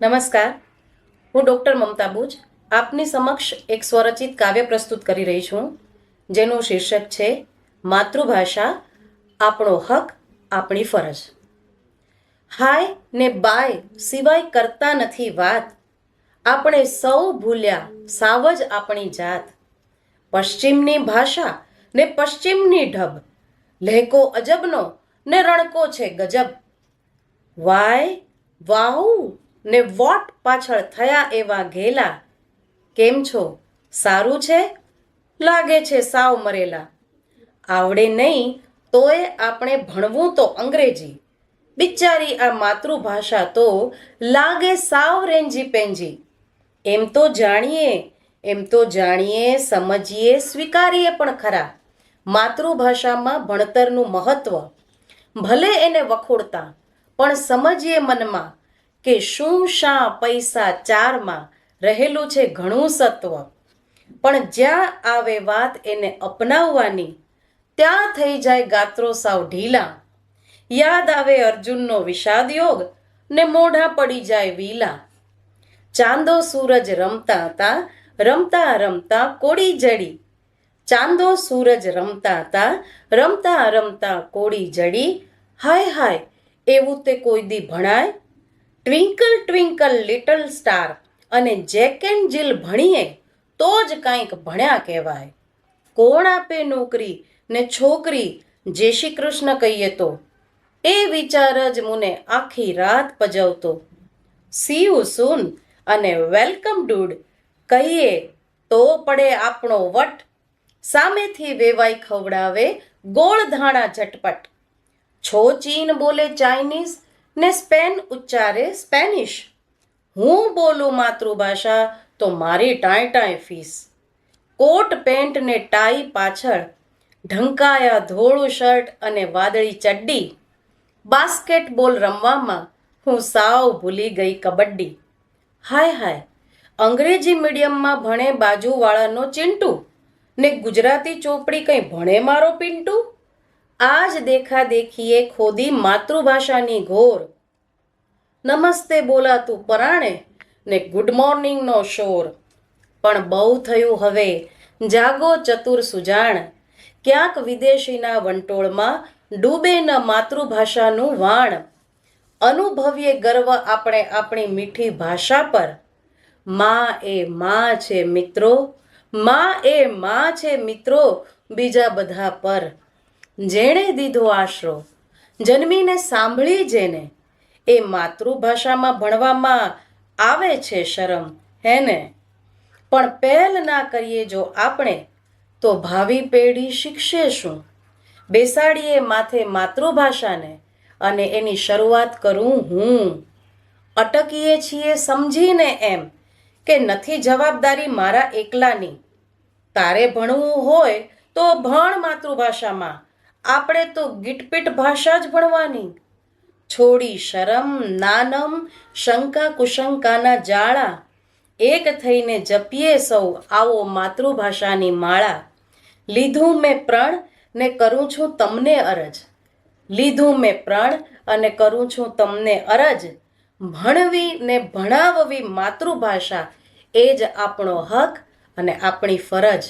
નમસ્કાર. હું ડૉક્ટર મમતા બુજ આપની સમક્ષ એક સ્વરચિત કાવ્ય પ્રસ્તુત કરી રહી છું, જેનું શીર્ષક છે, માતૃભાષા, આપણો હક, આપણી ફરજ. હાય ને બાય સિવાય કરતા નથી વાત. આપણે સૌ ભૂલ્યા સાવ જ આપણી જાત. પશ્ચિમની ભાષા ને પશ્ચિમની ઢબ. લહેકો અજબનો ને રણકો છે ગજબ. વાય વાહુ ને વોટ પાછળ થયા એવા ઘેલા, કેમ છો? સારું છે? લાગે છે સાવ મરેલા. આવડે નહીં તોય આપણે ભણવું તો અંગ્રેજી. બિચારી આ માતૃભાષા તો લાગે સાવ રેંજી પેંજી. એમ તો જાણીએ, એમ તો જાણીએ, સમજીએ, સ્વીકારીએ પણ ખરા. માતૃભાષામાં ભણતરનું મહત્ત્વ ભલે એને વખોડતા, પણ સમજીએ મનમાં કે શું શા પૈસા ચારમાં રહેલું છે ઘણું સત્વ? પણ જ્યાં આવે વાત એને અપનાવવાની, ત્યાં થઈ જાય ગાત્રો સાવ ઢીલા. યાદ આવે અર્જુનનો વિષાદ યોગ ને મોઢા પડી જાય વીલા. ચાંદો સૂરજ રમતા હતા, રમતા રમતા કોડી જડી. ચાંદો સૂરજ રમતા હતા, રમતા રમતા કોડી જડી. હાય હાય, એવું તે કોઈ દી ભણાય? ટ્વિંકલ ટ્વિંકલ લિટલ સ્ટાર અને જેક એન્ડ જીલ ભણીએ, તો જ કાંઈક ભણ્યા કહેવાય. કોણ આપે નોકરી ને છોકરી, જે શ્રી કૃષ્ણ કહીએ તો? એ વિચાર જ મને આખી રાત પજવતો. સી યુ સૂન અને વેલકમ ડૂડ કહીએ, તો પડે આપણો વટ. સામેથી વેવાઈ ખવડાવે ગોળ ધાણા ઝટપટ. છો ચીન બોલે ચાઇનીઝ ને સ્પેન ઉચ્ચારે સ્પેનિશ. હું બોલું માતૃભાષા તો મારી ટાંય ટાંય ફીસ. કોટ પેન્ટ ને ટાઈ પાછળ ઢંકાયા ધોળું શર્ટ અને વાદળી ચડ્ડી. બાસ્કેટબોલ રમવામાં હું સાવ ભૂલી ગઈ કબડ્ડી. હાય હાય, અંગ્રેજી મીડિયમમાં ભણે બાજુવાળાનો ચિંટુ ને ગુજરાતી ચોપડી કંઈ ભણે મારો પિન્ટુ? આ જ દેખા દેખીએ ખોદી માતૃભાષાની ઘોર. નમસ્તે બોલાતું પરાણે ને ગુડ મોર્નિંગનો શોર. પણ બહુ થયું હવે. જાગો ચતુર સુજાણ. ક્યાંક વિદેશીના વંટોળમાં ડૂબે ન માતૃભાષાનું વાણ. અનુભવીએ ગર્વ આપણે આપણી મીઠી ભાષા પર. મા એ મા છે મિત્રો. મા એ મા છે મિત્રો. બીજા બધા પર. જેણે દીધો આશરો. જન્મીને સાંભળી જેને. એ માતૃભાષામાં ભણવામાં આવે છે શરમ, હે ને? પણ પહેલ ના કરીએ જો આપણે, તો ભાવિ પેઢી શીખશે શું? બેસાડીએ માથે માતૃભાષાને અને એની શરૂઆત કરું હું. અટકીએ છીએ સમજીને એમ કે નથી જવાબદારી મારા એકલાની. તારે ભણવું હોય તો ભણ માતૃભાષામાં. આપણે તો ગીટપીટ ભાષા જ ભણવાની. છોડી શરમ, નાનમ, શંકા કુશંકાના જાળા એક થઈને જપીએ સૌ આવો માતૃભાષાની માળા. લીધું મેં પ્રણ ને કરું છું તમને અરજ. લીધું મેં પ્રણ અને કરું છું તમને અરજ. ભણવી ને ભણાવવી માતૃભાષા એ જ આપણો હક અને આપણી ફરજ.